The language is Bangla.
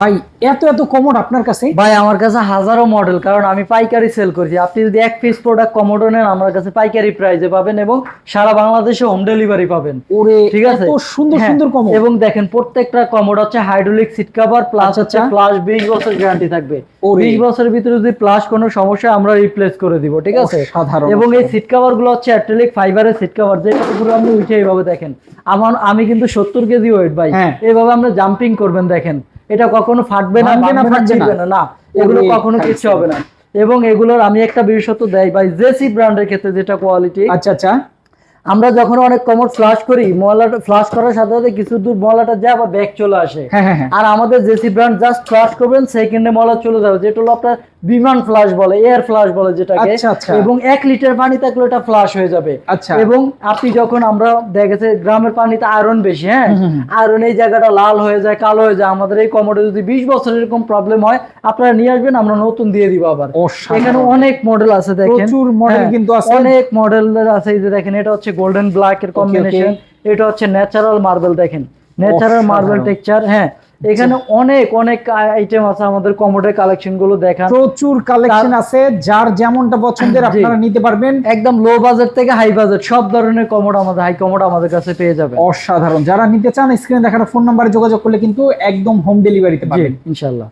ভাই এত এত কমোড আপনার কাছে? ভাই আমার কাছে হাজারো মডেল কারণ আমি পাইকারি সেল করছি। আপনি যদি এক পিস প্রোডাক্ট কমোডো নেন আমার কাছে পাইকারি প্রাইসে পাবেন এবং সারা বাংলাদেশে হোম ডেলিভারি পাবেন। ওরে ঠিক আছে? সুন্দর হ্যাঁ, সুন্দর কমোড এবং দেখেন প্রত্যেকটা কমোড হচ্ছে হাইড্রোলিক সিট কভার প্লাস আচ্ছা, হচ্ছে আচ্ছা। প্লাস বিশ বছর গ্যারান্টি থাকবে। ওরে। বিশ বছরের ভিতরে যদি প্লাস কোনো সমস্যা আমরা রিপ্লেস করে দিব ঠিক আছে? সাধারণ এবং এই সিট কভারগুলো হচ্ছে অ্যাক্রিলিক ফাইবারের সিট কভার যেটা পুরো আপনি উঠে এইভাবে দেখেন। আমার আমি কিন্তু সত্তর কেজি ওয়েট ভাই। হ্যাঁ। এইভাবে আমরা জাম্পিং করবেন দেখেন। এটা কখনো ফাটবে না ফাটবে না। না এগুলো কখনো কিছু হবে না। এবং এগুলোর আমি একটা বিশেষত্ব দেয় ভাই জেসি ব্র্যান্ডের ক্ষেত্রে যেটা কোয়ালিটি আচ্ছা আচ্ছা। আমরা যখন অনেক কমোড ফ্লাশ করি ময়লাটা ফ্লাশ করার সাথে সাথে কিছু দূর ময়লাটা যায় আবার ব্যাক চলে আসে। হ্যাঁ হ্যাঁ হ্যাঁ। আর আমাদের জেসি ব্র্যান্ড জাস্ট ফ্লাশ করবেন সেকেন্ডে ময়লা চলে যাবে যেটা হলো আপনার বিমান ফ্লাশ বলে এয়ার ফ্লাশ বলে যেটাকে। আচ্ছা, আচ্ছা। এবং এক লিটার পানি থাকলে ওটা ফ্লাশ হয়ে যাবে। আচ্ছা। এবং আপনি যখন আমরা দেখেছে গ্রামের পানিতে আয়রন বেশি হ্যাঁ। আয়রন এই জায়গাটা লাল হয়ে যায় কালো হয়ে যায় আমাদের এই কমোডে যদি বিশ বছর এরকম প্রবলেম হয় আপনারা নিয়ে আসবেন আমরা নতুন দিয়ে দিব আবার। এখানে অনেক মডেল আছে দেখেন। প্রচুর মডেল কিন্তু আছে। অনেক মডেল আছে এই যে দেখেন এটা হচ্ছে গোল্ডেন ব্ল্যাক এর কম্বিনেশন এটা হচ্ছে ন্যাচারাল মার্বেল দেখেন। ন্যাচারাল মার্বেল টেক্সচার হ্যাঁ। এখানে অনেক অনেক আইটেম আছে আমাদের কমোডের কালেকশনগুলো দেখান। প্রচুর কালেকশন আছে যার যেমনটা পছন্দের। আপনারা নিতে পারবেন। একদম লো বাজেট থেকে হাই বাজেট সব ধরনের কমোড আমাদের হাই কমোড আমাদের কাছে পেয়ে যাবে অসাধারণ। যারা নিতে চান স্ক্রিনে দেখানো ফোন নাম্বারে যোগাযোগ করলে কিন্তু একদম হোম ডেলিভারিতে পাবেন। ইনশাল্লাহ